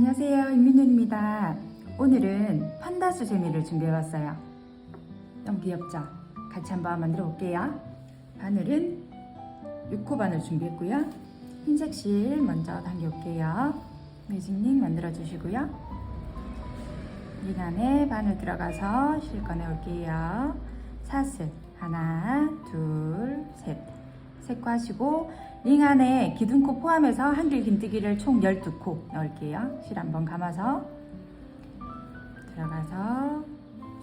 안녕하세요. 임민우입니다. 오늘은 판다수 재미를 준비해봤어요. 너무 귀엽죠? 같이 한번 만들어 볼게요. 바늘은 6호 바늘 준비했고요. 흰색 실 먼저 당겨 올게요. 매직링 만들어 주시고요. 링 안에 바늘 들어가서 실 꺼내 올게요. 사슬. 하나 둘셋. 색과하시고 링 안에 기둥코 포함해서 한길 긴뜨기를 총 12코 넣을게요. 실 한번 감아서 들어가서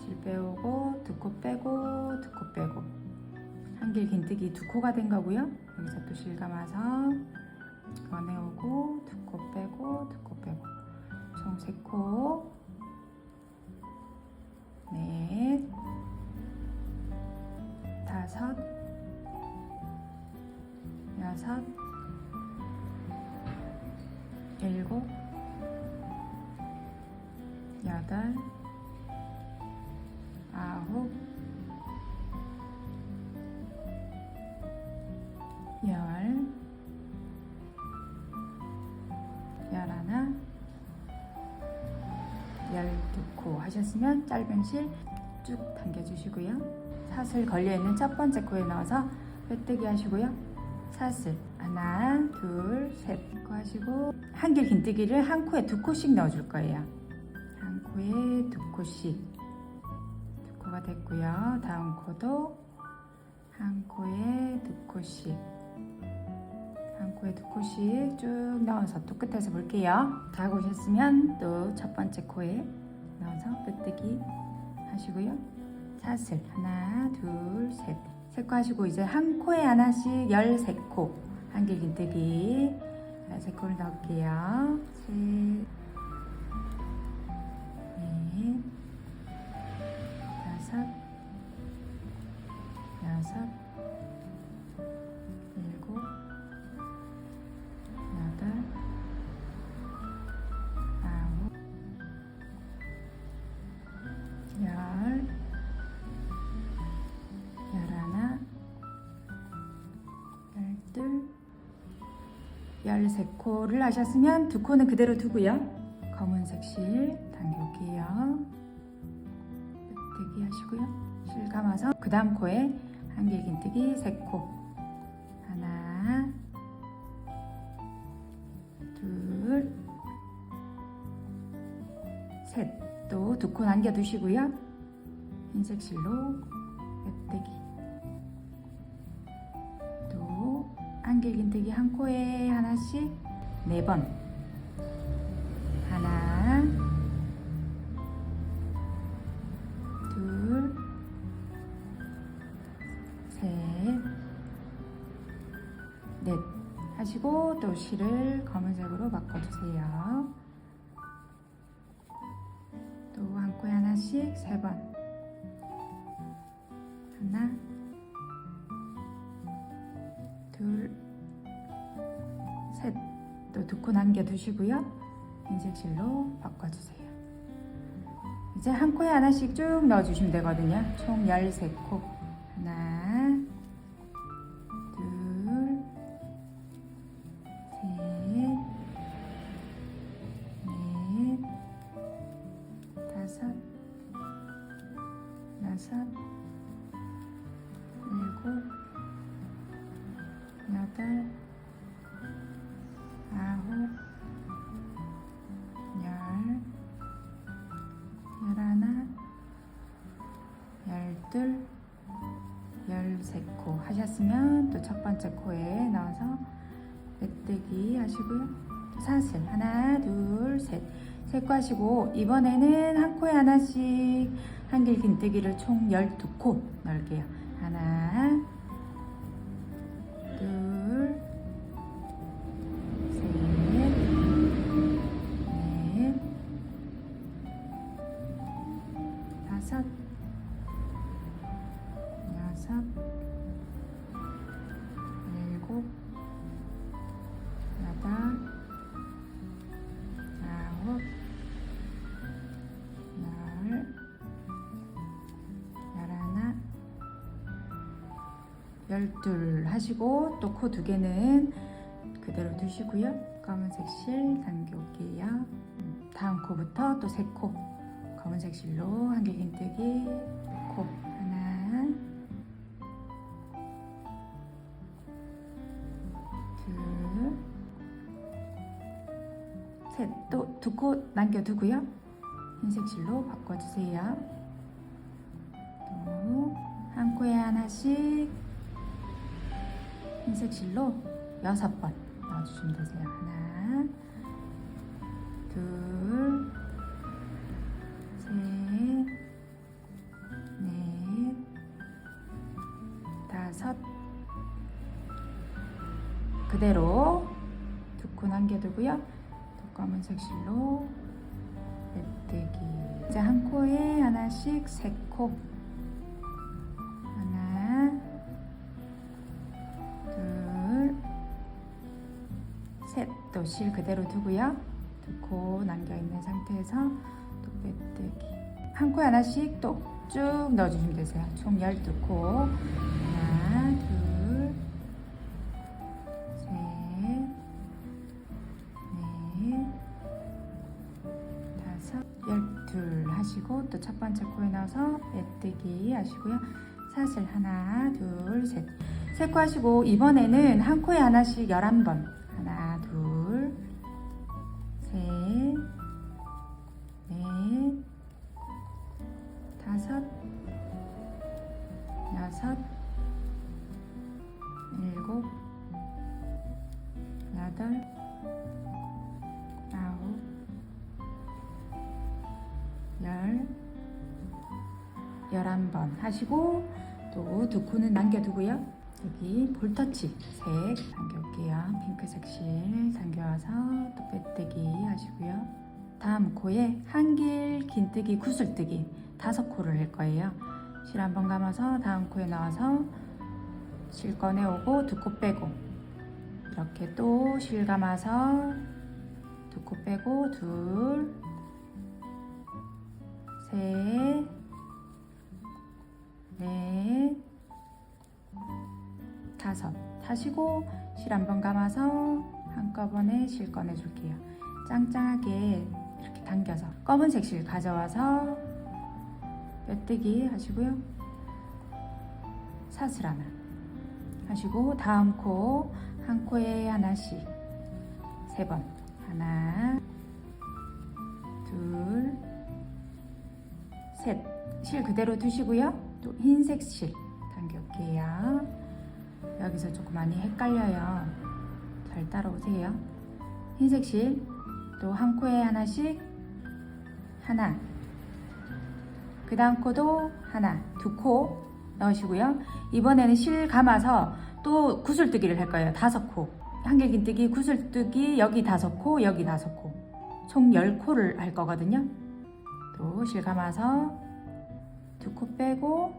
실 빼오고 두 코 빼고 두 코 빼고 한길 긴뜨기 두 코가 된 거고요. 여기서 또 실 감아서 꺼내오고 두 코 빼고 두 코 빼고 총 세 코 넷, 다섯, 여섯, 일곱, 여덟, 아홉, 열, 열하나, 열두 코 하셨으면 짧은 실 쭉 당겨주시고요. 사슬 걸려있는 첫 번째 코에 넣어서 빼뜨기 하시고요. 사슬. 하나 둘셋. 코 하시고 한길 긴뜨기를 한 코에 두 코씩 넣어줄 거예요. 한 코에 두 코씩. 두 코가 됐고요. 다음 코도 한 코에 두 코씩. 한 코에 두 코씩 쭉 넣어서 또 끝에서 볼게요. 다 오셨으면 또 첫 번째 코에 넣어서 빼뜨기 하시고요. 사슬. 하나 둘셋 세코 하시고 이제 한 코에 하나씩 13코. 한길 긴뜨기 13코를 넣을게요 열세 코를 하셨으면 두 코는 그대로 두고요. 검은색 실 당겨올게요. 빼뜨기 하시고요. 실 감아서 그 다음 코에 한길 긴뜨기 세 코. 하나, 둘, 셋. 또 두 코 남겨두시고요. 흰색 실로 빼뜨기. 또 한길 긴뜨기 한 코에 하나씩 네 번. 하나, 둘, 셋, 넷 하시고 또 실을 검은색으로 바꿔주세요. 또 한 코에 하나씩 세 번. 하나, 둘, 셋. 또 두 코 남겨두시고요. 흰색 실로 바꿔주세요. 이제 한 코에 하나씩 쭉 넣어주시면 되거든요. 총 13코. 열둘, 열세 코 하셨으면 또 첫 번째 코에 넣어서 빼뜨기 하시고요. 사슬 하나, 둘, 셋. 셋코 하시고 이번에는 한 코에 하나씩 한길 긴뜨기를 총 12코 넣을게요. 하나, 열둘 하시고 또 코 두 개는 그대로 두시고요. 검은색 실 당겨올게요. 음. 다음 코부터 또 세 코. 검은색 실로 한 개 긴뜨기. 코 하나. 둘셋또 두 코 남겨두고요. 흰색 실로 바꿔주세요. 또 한 코에 하나씩 흰색 실로 여섯 번 넣어주시면 되세요 하나 둘, 셋, 넷, 다섯. 그대로 두코 남겨두고요. 또 검은색 실로 메뜨기. 이제 한 코에 하나씩 세 코. 실 그대로 두고요. 두코 남겨 있는 상태에서 또 빼뜨기. 한 코에 하나씩 또 쭉 넣어주시면 되세요. 총 12코. 하나 둘셋넷 다섯 열둘 하시고 또 첫 번째 코에 넣어서 빼뜨기 하시고요. 사슬 하나 둘셋 세 코 하시고 이번에는 한 코에 하나씩 11번 일곱, 여덟, 아홉, 열, 열한 번 하시고 또 두 코는 남겨두고요. 여기 볼터치 색 당겨올게요. 핑크색 실 당겨와서 또 빼뜨기 하시고요. 다음 코에 한길 긴뜨기 구슬뜨기 다섯 코를 할 거예요. 실 한번 감아서 다음 코에 나와서 실 꺼내오고 두 코 빼고 이렇게 또 실 감아서 두 코 빼고 둘, 셋, 넷, 다섯 하시고 실 한번 감아서 한꺼번에 실 꺼내줄게요. 짱짱하게 이렇게 당겨서 검은색 실 가져와서 빼뜨기 하시고요. 사슬 하나 하시고 다음 코 한 코에 하나씩 세 번 하나 둘 셋 실 그대로 두시고요. 또 흰색 실 당겨올게요. 여기서 조금 많이 헷갈려요. 잘 따라오세요. 흰색 실, 또 한 코에 하나씩, 하나. 그 다음 코도 하나, 두 코 넣으시고요. 이번에는 실 감아서 또 구슬뜨기를 할 거예요. 다섯 코. 한길긴뜨기, 구슬뜨기, 여기 다섯 코, 여기 다섯 코. 총열 코를 할 거거든요. 또 실 감아서 두 코 빼고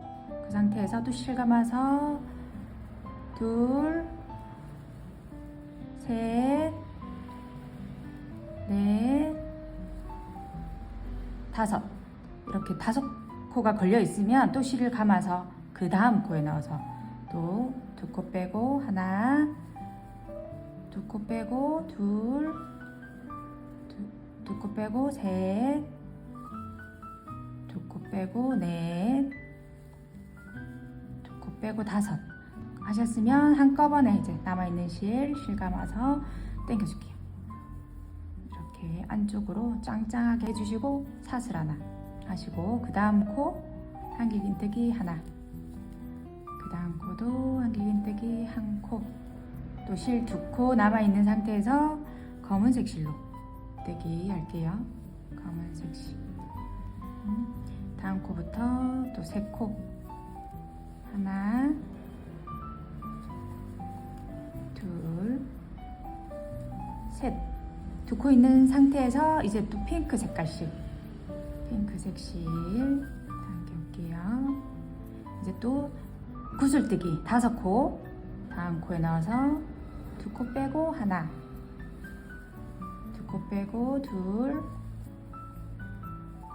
그 상태에서 또 실 감아서 둘, 셋, 넷, 다섯. 이렇게 다섯 코가 걸려 있으면 또 실을 감아서 그 다음 코에 넣어서 또 두 코 빼고 하나, 두 코 빼고 둘, 두 코 빼고 셋, 두 코 빼고 넷, 두 코 빼고 다섯. 하셨으면 한꺼번에 이제 남아있는 실, 실 감아서 당겨줄게요. 이렇게 안쪽으로 짱짱하게 해주시고 사슬 하나 하시고 그 다음 코 한길긴뜨기 하나 그 다음 코도 한길긴뜨기 한 코 또 실 두 코 남아있는 상태에서 검은색 실로 뜨기 할게요. 검은색 실 음, 다음 코부터 또 세 코 하나 둘, 셋. 두 코 있는 상태에서 이제 또 핑크 색깔 실. 핑크색 실 당겨올게요. 이제 또 구슬뜨기 다섯 코. 다음 코에 넣어서 두 코 빼고 하나. 두 코 빼고 둘,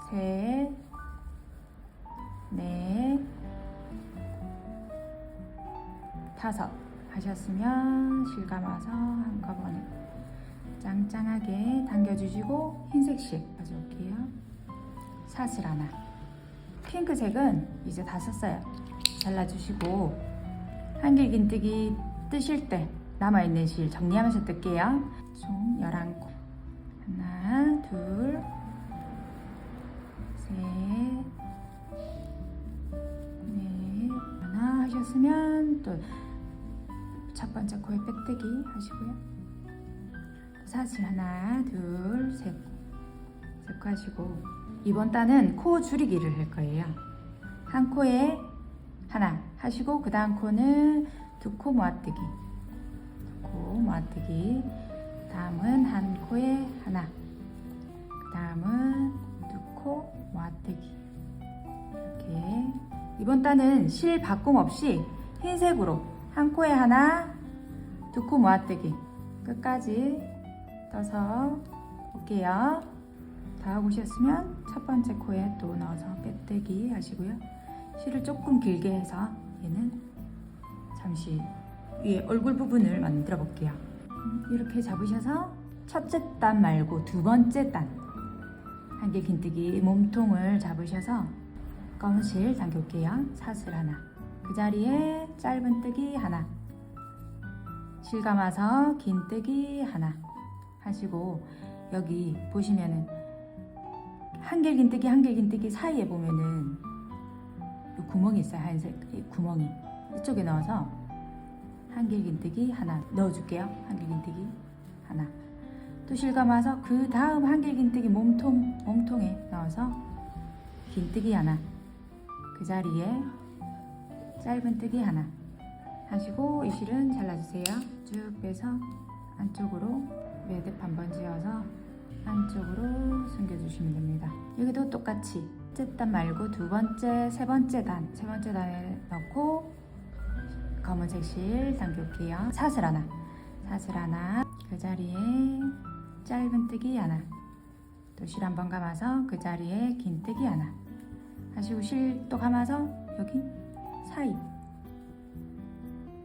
셋, 넷, 다섯. 하셨으면 실 감아서 한꺼번에 짱짱하게 당겨주시고 흰색 실 가져올게요. 사슬 하나. 핑크색은 이제 다 썼어요. 잘라주시고 한길긴뜨기 뜨실 때 남아있는 실 정리하면서 뜰게요. 총 11코. 하나, 둘, 셋, 넷. 하나 하셨으면 또 첫 번째 코에 빼뜨기 하시고요. 사슬 하나, 둘, 셋. 셋코 하시고 이번 단은 코 줄이기를 할 거예요. 한 코에 하나 하시고 그 다음 코는 두 코 모아뜨기. 두 코 모아뜨기. 다음은 한 코에 하나. 그 다음은 두 코 모아뜨기. 이렇게. 이번 단은 실 바꿈 없이 흰색으로 한 코에 하나 두 코 모아뜨기. 끝까지 떠서 볼게요. 다 하고 오셨으면 첫 번째 코에 또 넣어서 빼뜨기 하시고요 실을 조금 길게 해서 얘는 잠시 위에 얼굴 부분을 만들어 볼게요. 음, 이렇게 잡으셔서 첫째 단 말고 두 번째 단 한길 긴뜨기 몸통을 잡으셔서 검은 실 당겨올게요. 사슬 하나 그 자리에 짧은 뜨기 하나 실 감아서 긴 뜨기 하나 하시고 여기 보시면은 한길 긴 뜨기 한길 긴 뜨기 사이에 보면은 요 구멍이 있어요. 하얀색 이 구멍이. 이쪽에 넣어서 한길긴뜨기 하나 넣어줄게요. 한길긴뜨기 하나. 또 실 감아서 그 다음 한길긴뜨기 몸통 몸통에 넣어서 긴뜨기 하나. 그 자리에 짧은 뜨기 하나 하시고 이 실은 잘라주세요. 쭉 빼서 안쪽으로 매듭 한번 지어서 안쪽으로 숨겨주시면 됩니다. 여기도 똑같이 첫째 단 말고 두 번째, 세 번째 단, 세 번째 단에 넣고 검은색 실 당겨올게요. 사슬 하나, 사슬 하나, 그 자리에 짧은 뜨기 하나, 또 실 한 번 감아서 그 자리에 긴 뜨기 하나. 하시고 실 또 감아서 여기 사이.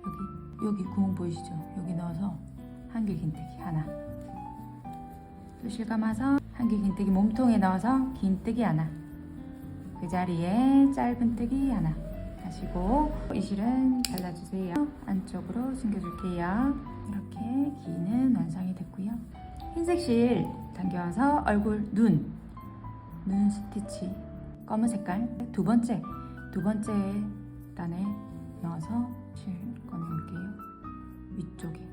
여기 여기 구멍 보이시죠? 여기 넣어서 한길 긴뜨기 하나. 또 실 감아서 한길 긴뜨기 몸통에 넣어서 긴뜨기 하나 그 자리에 짧은 뜨기 하나 하시고 이 실은 잘라주세요. 안쪽으로 숨겨줄게요. 이렇게 기는 완성이 됐고요. 흰색 실 당겨서 얼굴 눈, 눈 스티치 검은 색깔. 두 번째 두 번째 단에 넣어서 실 꺼내올게요. 위쪽에.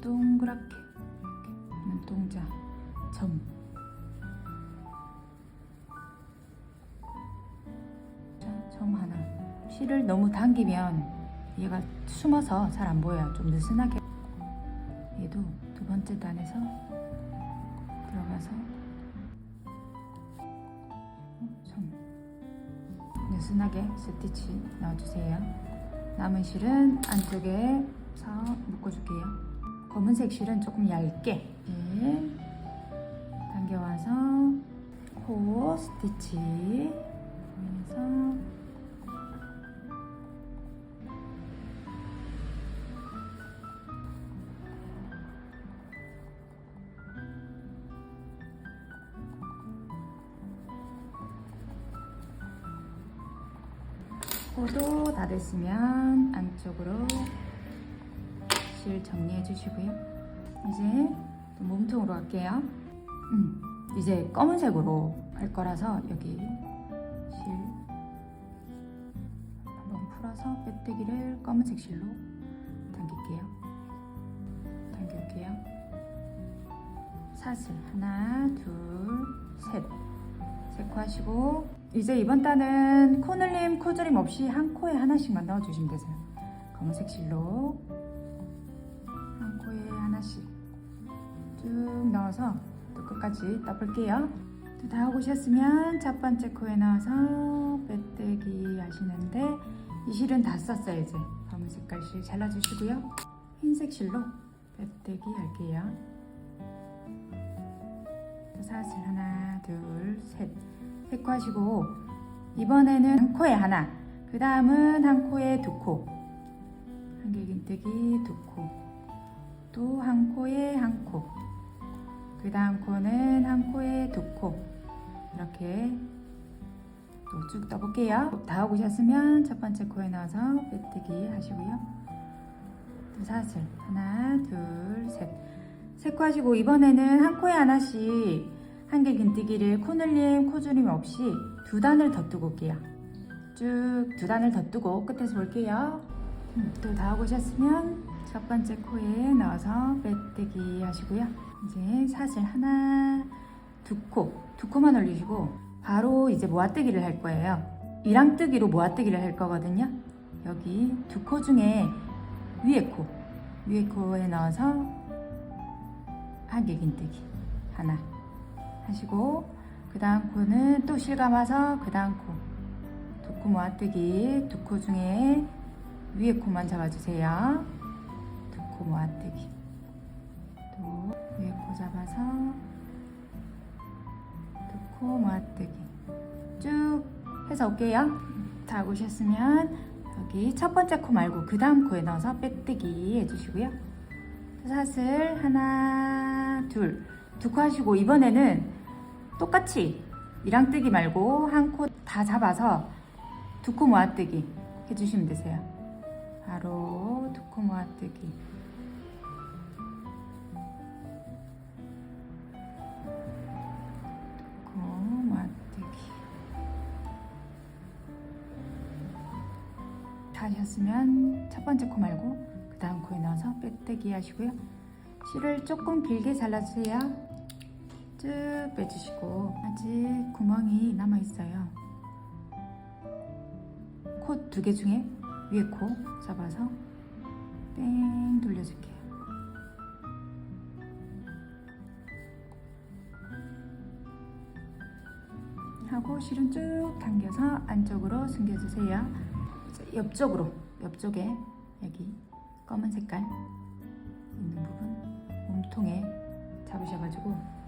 동그랗게. 이렇게. 눈동자. 점 점 하나. 실을 너무 당기면 얘가 숨어서 잘 안 보여요. 좀 느슨하게. 얘도 두 번째 단에서 들어가서 어, 점. 느슨하게 스티치 넣어주세요. 남은 실은 안쪽에 서 묶어줄게요. 검은색 실은 조금 얇게 이렇게 당겨와서 코 스티치 그래서 됐으면 안쪽으로 실 정리해 주시고요. 이제 또 몸통으로 갈게요. 음, 이제 검은색으로 할 거라서 여기 실 한번 풀어서 빼뜨기를 검은색 실로 당길게요. 당길게요. 사슬 하나, 둘, 셋. 세코 하시고 이제 이번 단은 코늘림, 코조림 없이 한 코에 하나씩만 넣어주시면 되세요. 검은색 실로 한 코에 하나씩 쭉 넣어서 또 끝까지 떠볼게요. 또다 하고 오셨으면 첫 번째 코에 넣어서 빼뜨기 하시는데 이 실은 다 썼어요 이제 검은 색깔 실 잘라주시고요 흰색 실로 빼뜨기 할게요 또 사슬 하나 둘셋 세코 하시고 이번에는 한 코에 하나 그 다음은 한 코에 두코 한길긴뜨기 두코 또 한 코에 한 코. 그 다음 코는 한 코에 두 코. 이렇게 또 쭉 떠볼게요. 다 하고 오셨으면 첫 번째 코에 넣어서 빼뜨기 하시고요. 또 사슬. 하나, 둘, 셋. 세코 하시고 이번에는 한 코에 하나씩 한길 긴뜨기를 코늘림, 코주림 없이 두 단을 더 뜨고 올게요. 쭉 두 단을 더 뜨고 끝에서 볼게요. 또다 하고 오셨으면 첫 번째 코에 넣어서 빼뜨기 하시고요. 이제 사슬 하나, 두 코, 두 코만 올리시고 바로 이제 모아뜨기를 할 거예요. 이랑뜨기로 모아뜨기를 할 거거든요. 여기 두 코 중에 위에 코, 위에 코에 넣어서 한길 긴뜨기 하나 하시고 그 다음 코는 또 실감아서 그 다음 코 두 코 모아뜨기. 두 코 중에 위에 코만 잡아주세요. 두 코 모아뜨기. 또 위에 코 잡아서 두 코 모아뜨기. 쭉 해서 올게요. 다 오셨으면 여기 첫 번째 코 말고 그 다음 코에 넣어서 빼뜨기 해주시고요. 사슬 하나 둘 두코 하시고 이번에는 똑같이 이랑뜨기 말고 한 코 다 잡아서 두 코 모아뜨기 해주시면 되세요. 바로 두 코 모아뜨기. 두 코 모아뜨기. 다 하셨으면 첫 번째 코 말고 그 다음 코에 넣어서 빼뜨기 하시고요. 실을 조금 길게 잘라주세요 쭉 빼주시고 아직 구멍이 남아 있어요. 코두개 중에 위에 코 잡아서 땡 돌려줄게요. 하고 실은 쭉 당겨서 안쪽으로 숨겨주세요. 자, 옆쪽으로 옆쪽에 여기 검은 색깔 있는 부분 몸통에 잡으셔가지고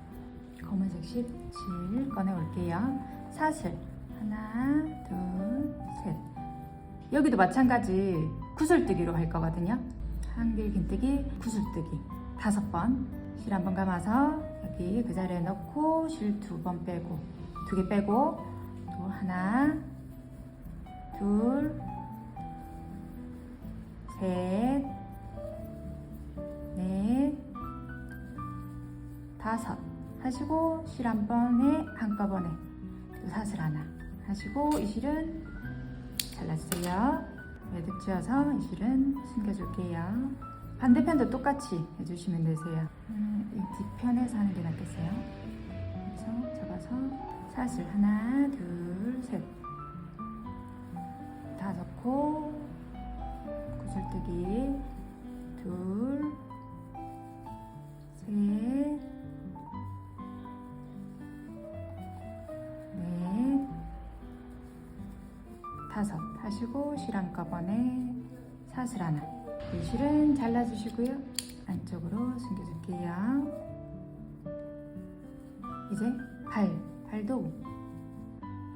검은색 실, 실 꺼내 올게요. 사슬 하나, 둘, 셋. 여기도 마찬가지 구슬뜨기로 할 거거든요. 한길 긴뜨기, 구슬뜨기 다섯 번. 실 한 번 감아서 여기 그 자리에 넣고 실 두 번 빼고 두 개 빼고 또 하나, 둘, 셋, 넷, 다섯. 하시고 실 한 번에 한꺼번에 또 사슬 하나 하시고 이 실은 잘라주세요. 매듭 지어서 이 실은 숨겨줄게요. 반대편도 똑같이 해주시면 되세요. 음, 이 뒤편에서 하는 게 낫겠어요? 그래서 잡아서 사슬 하나 둘 셋. 다섯 코 구슬뜨기. 둘 셋 하시고 실 한꺼번에 사슬 하나. 이 실은 잘라주시고요. 안쪽으로 숨겨줄게요. 이제 발, 발도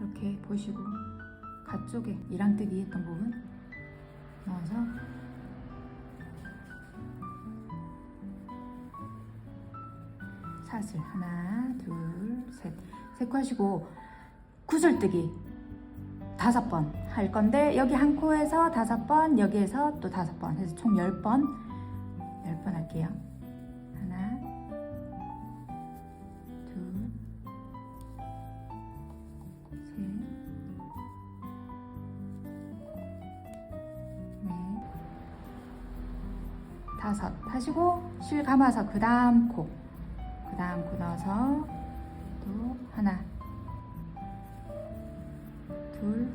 이렇게 보시고 가쪽에 이랑뜨기 했던 부분 넣어서 사슬 하나, 둘, 셋. 세코 하시고 구슬뜨기 다섯 번 할 건데 여기 한 코에서 다섯 번 여기에서 또 다섯 번. 해서 총 열 번. 열 번 할게요. 하나 둘 셋 넷 다섯. 하시고 실 감아서 그 다음 코. 그 다음 코 넣어서 또 하나 둘,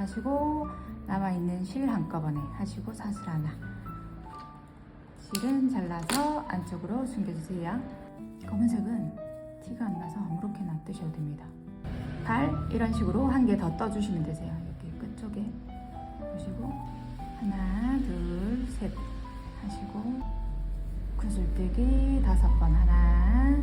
하시고 남아있는 실 한꺼번에 하시고 사슬 하나. 실은 잘라서 안쪽으로 숨겨주세요. 검은색은 티가 안 나서 아무렇게나 뜨셔도 됩니다. 발 이런 식으로 한 개 더 떠주시면 되세요. 여기 끝쪽에 보시고 하나 둘 셋 하시고 구슬뜨기 다섯 번 하나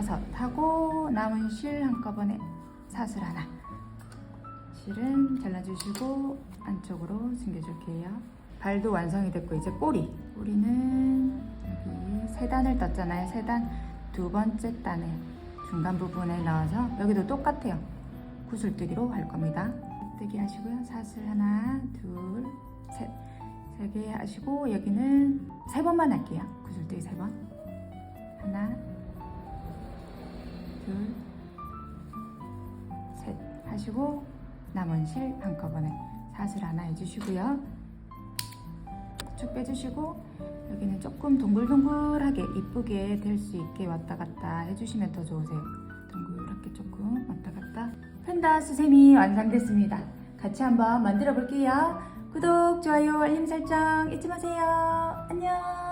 다섯 하고 남은 실 한꺼번에 사슬 하나. 실은 잘라주시고 안쪽으로 숨겨줄게요. 발도 완성이 됐고 이제 꼬리. 꼬리는 여기 세 단을 떴잖아요. 세 단. 두 번째 단을 중간 부분에 넣어서 여기도 똑같아요. 구슬뜨기로 할 겁니다. 뜨기 하시고요. 사슬 하나 둘셋세 개 하시고 여기는 세 번만 할게요. 구슬뜨기 세번. 하나 둘 셋 하시고 남은 실 한꺼번에 사슬 하나 해주시고요. 쭉 빼주시고 여기는 조금 동글동글하게 이쁘게 될 수 있게 왔다 갔다 해주시면 더 좋으세요. 동그랗게 조금 왔다 갔다. 펜다 수세미 완성됐습니다. 같이 한번 만들어 볼게요. 구독, 좋아요, 알림 설정 잊지 마세요. 안녕